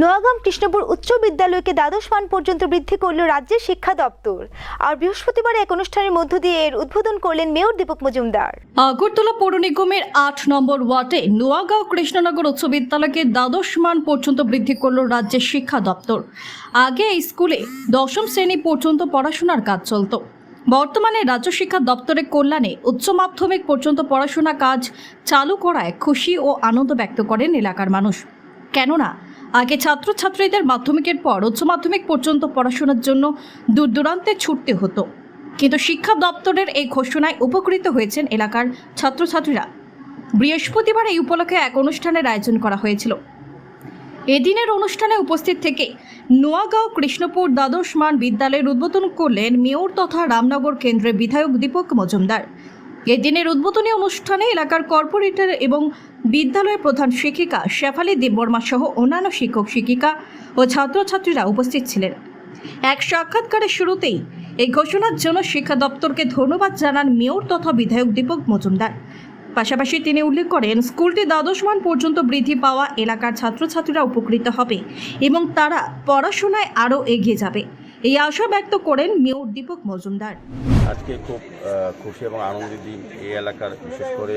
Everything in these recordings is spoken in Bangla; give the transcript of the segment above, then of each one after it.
নোয়াগাম কৃষ্ণপুর উচ্চ বিদ্যালয়কে দ্বাদশ মান পর্যন্ত বৃদ্ধি করল রাজ্যের শিক্ষা দপ্তর। আর বৃহস্পতিবার এক অনুষ্ঠানের মধ্য দিয়ে এর উদ্বোধন করলেন মেয়র দীপক মজুমদার। আগরতলা পৌর নিগমের আট নম্বর ওয়ার্ডে নোয়াগাঁও কৃষ্ণনগর উচ্চ বিদ্যালয়কে দ্বাদশ মান পর্যন্ত বৃদ্ধি করল রাজ্যের শিক্ষা দপ্তর। আগে এই স্কুলে দশম শ্রেণি পর্যন্ত পড়াশোনার কাজ চলত। বর্তমানে রাজ্য শিক্ষা দপ্তরের কল্যাণে উচ্চ মাধ্যমিক পর্যন্ত পড়াশোনা কাজ চালু করায় খুশি ও আনন্দ ব্যক্ত করেন এলাকার মানুষ। কেননা আগে ছাত্রছাত্রীদের মাধ্যমিকের পর উচ্চ মাধ্যমিক পর্যন্ত পড়াশোনার জন্য দূর দূরান্তে ছুটতে হতো। কিন্তু শিক্ষা দপ্তরের এই ঘোষণায় উপকৃত হয়েছেন এলাকার ছাত্রছাত্রীরা। বৃহস্পতিবার এই উপলক্ষে এক অনুষ্ঠানের আয়োজন করা হয়েছিল। এদিনের অনুষ্ঠানে উপস্থিত থেকে নোয়াগাঁও কৃষ্ণপুর দ্বাদশ মান বিদ্যালয়ের উদ্বোধন করলেন মেয়র তথা রামনগর কেন্দ্রের বিধায়ক দীপক মজুমদার। এদিনের উদ্বোধনী অনুষ্ঠানে এলাকার কর্পোরেটর এবং বিদ্যালয়ের প্রধান শিক্ষিকা শেফালি দেববর্মা সহ অন্যান্য শিক্ষক, শিক্ষিকা ও ছাত্রছাত্রীরা উপস্থিত ছিলেন। এক সাক্ষাৎকারের শুরুতেই এই ঘোষণার জন্য শিক্ষা দপ্তরকে ধন্যবাদ জানান মেয়র তথা বিধায়ক দীপক মজুমদার। পাশাপাশি তিনি উল্লেখ করেন, স্কুলটি দ্বাদশ মান পর্যন্ত বৃদ্ধি পাওয়া এলাকার ছাত্রছাত্রীরা উপকৃত হবে এবং তারা পড়াশোনায় আরও এগিয়ে যাবে। এই আশা ব্যক্ত করেন মেয়র দীপক মজুমদার। আজকে খুব খুশি এবং আনন্দের দিন এই এলাকার, বিশেষ করে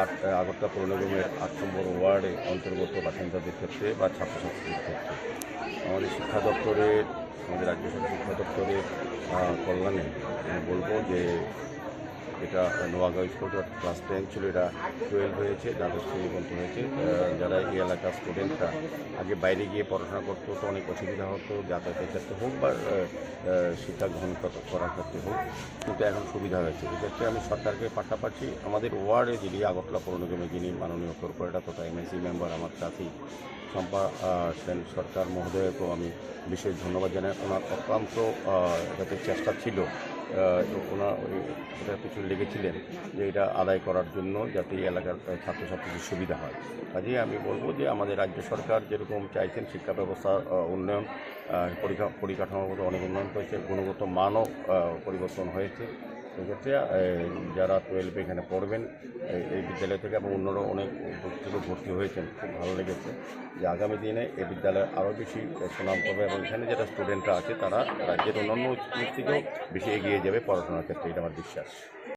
আট, আগরতলা পৌর নিগমের আট নম্বর ওয়ার্ডে অন্তর্গত বাসিন্দাদের ক্ষেত্রে বা ছাত্রছাত্রীদের ক্ষেত্রে। আমাদের শিক্ষা দপ্তরের, আমাদের রাজ্য শিক্ষা দপ্তরের কল্যাণে বলব যে এটা নোয়াগাঁও স্কুল ক্লাস টেন ছিল, এটা টুয়েলভ হয়েছে, দ্বাদশ শ্রেণি পর্যন্ত হয়েছে। যারা এই এলাকার স্টুডেন্টরা আগে বাইরে গিয়ে পড়াশোনা করতো, তো অনেক অসুবিধা হতো, যাতায়াতের ক্ষেত্রে হোক বা শিক্ষা গ্রহণ করার ক্ষেত্রে হোক, কিন্তু এখন সুবিধা হয়েছে। এক্ষেত্রে আমি সরকারকে পাশাপাশি আমাদের ওয়ার্ডে যিনি আগরতলা পৌর নিগমে যিনি মাননীয় কর্পোরেটর তথা এমএসি মেম্বার আমার সাথী শম্পা সেন সরকার মহোদয়কেও আমি বিশেষ ধন্যবাদ জানাই। ওনার অক্লান্ত যাতে চেষ্টা ছিল ওনার ওই ওটা পিছনে লেগেছিলেন যে এটা আদায় করার জন্য যাতে এলাকার ছাত্রছাত্রীদের সুবিধা হয়। কাজেই আমি বলব যে আমাদের রাজ্য সরকার যেরকম চাইছেন শিক্ষা ব্যবস্থার উন্নয়ন পরিকাঠামোগত অনেক উন্নয়ন হয়েছে গুণগত মানও পরিবর্তন হয়েছে। সেক্ষেত্রে যারা টুয়েলভে এখানে পড়বেন এই- বিদ্যালয় থেকে এবং অন্যরা অনেক থেকে ভর্তি হয়েছেন, খুব ভালো লেগেছে। যে আগামী দিনে এই বিদ্যালয়ে আরও বেশি সুনাম করবে এবং এখানে যারা স্টুডেন্টরা আছে, তারা রাজ্যের অন্যান্য স্কুল থেকেও বেশি এগিয়ে যাবে পড়াশোনার ক্ষেত্রে, এটা আমার বিশ্বাস।